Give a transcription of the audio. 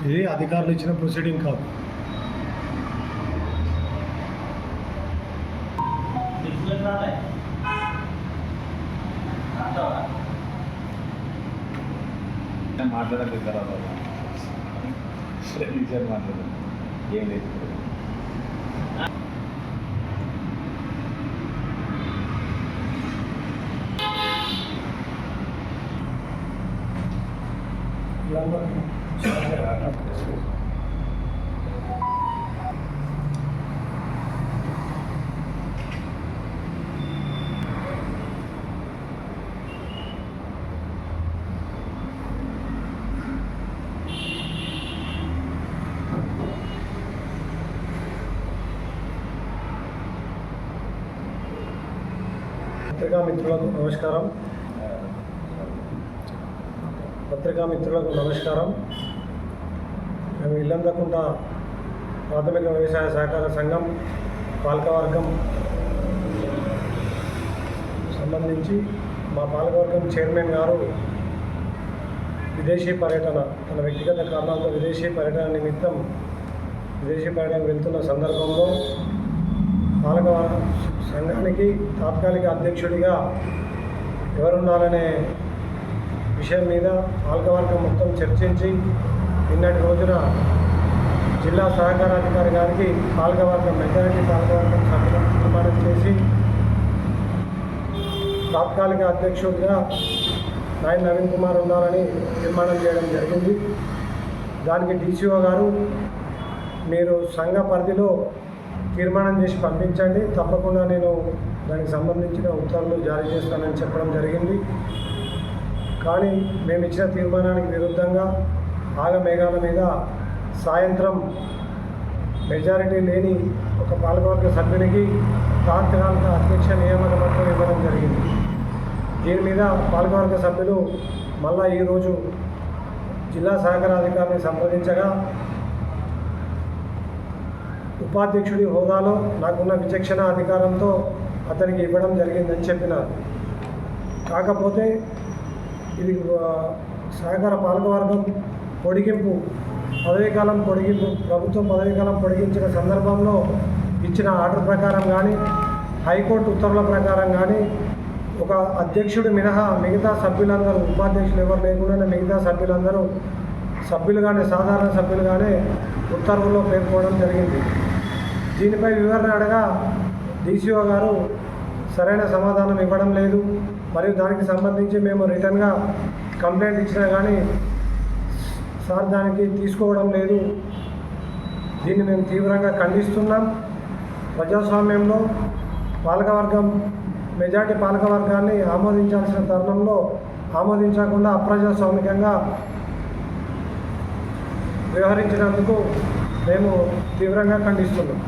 ఇది అధికారులు ఇచ్చిన ప్రొసీడింగ్ కాదు. మాట్లాడలేదు తర్వాత విషయం మాట్లాడదు ఏం లేదు పత్రికా మిత్రులకు నమస్కారం పత్రికా మిత్రులకు నమస్కారం మేము ఇల్లందకుంట ప్రాథమిక వ్యవసాయ సహకార సంఘం పాలకవర్గం సంబంధించి మా పాలకవర్గం చైర్మన్ గారు విదేశీ పర్యటన తన వ్యక్తిగత కారణాలతో విదేశీ పర్యటన నిమిత్తం విదేశీ పర్యటన వెళ్తున్న సందర్భంలో పాలక సంఘానికి తాత్కాలిక అధ్యక్షుడిగా ఎవరున్నారనే విషయం మీద పాలకవర్గం మొత్తం చర్చించి నిన్నటి రోజున జిల్లా సహకారాధికారి గారికి పాల్గవర్గం మెజారిటీ పాల్గవర్గం సభ్యులను తీర్మానం చేసి తాత్కాలిక అధ్యక్షుడిగా నాయన నవీన్ కుమార్ ఉండాలని తీర్మానం చేయడం జరిగింది. దానికి డీసీఓ గారు మీరు సంఘ పరిధిలో తీర్మానం చేసి పంపించండి. తప్పకుండా నేను దానికి సంబంధించిన ఉత్తర్వులు జారీ చేస్తానని చెప్పడం జరిగింది. కానీ మేము ఇచ్చిన తీర్మానానికి విరుద్ధంగా ఆగమేఘాల మీద సాయంత్రం మెజారిటీ లేని ఒక పాలకవర్గ సభ్యునికి తాత్కాలిక అధ్యక్ష నియామక పత్రం ఇవ్వడం జరిగింది. దీని మీద పాలకవర్గ సభ్యులు మళ్ళా ఈరోజు జిల్లా సహకార అధికారిని సంప్రదించగా ఉపాధ్యక్షుడి హోదాలో నాకున్న విచక్షణ అధికారంతో అతనికి ఇవ్వడం జరిగిందని చెప్పినారు. కాకపోతే ఇది సహకార పాలకవర్గం పొడిగింపు పదవీకాలం పొడిగింపు ప్రభుత్వం పదవీకాలం పొడిగించిన సందర్భంలో ఇచ్చిన ఆర్డర్ ప్రకారం కానీ హైకోర్టు ఉత్తర్వుల ప్రకారం కానీ ఒక అధ్యక్షుడు మినహా మిగతా సభ్యులందరూ ఉపాధ్యక్షులు ఎవరు లేకుండా మిగతా సభ్యులందరూ సభ్యులుగానే సాధారణ సభ్యులుగానే ఉత్తర్వుల్లో పేర్కోవడం జరిగింది. దీనిపై వివరణ అడగా డీసీఓ గారు సరైన సమాధానం ఇవ్వడం లేదు. మరియు దానికి సంబంధించి మేము రిటర్న్గా కంప్లైంట్ ఇచ్చినా కానీ సార్ దానికి తీసుకోవడం లేదు. దీన్ని మేము తీవ్రంగా ఖండిస్తున్నాం. ప్రజాస్వామ్యంలో పాలకవర్గం మెజార్టీ పాలకవర్గాన్ని ఆమోదించాల్సిన తరుణంలో ఆమోదించకుండా అప్రజాస్వామికంగా వ్యవహరించినందుకు మేము తీవ్రంగా ఖండిస్తున్నాం.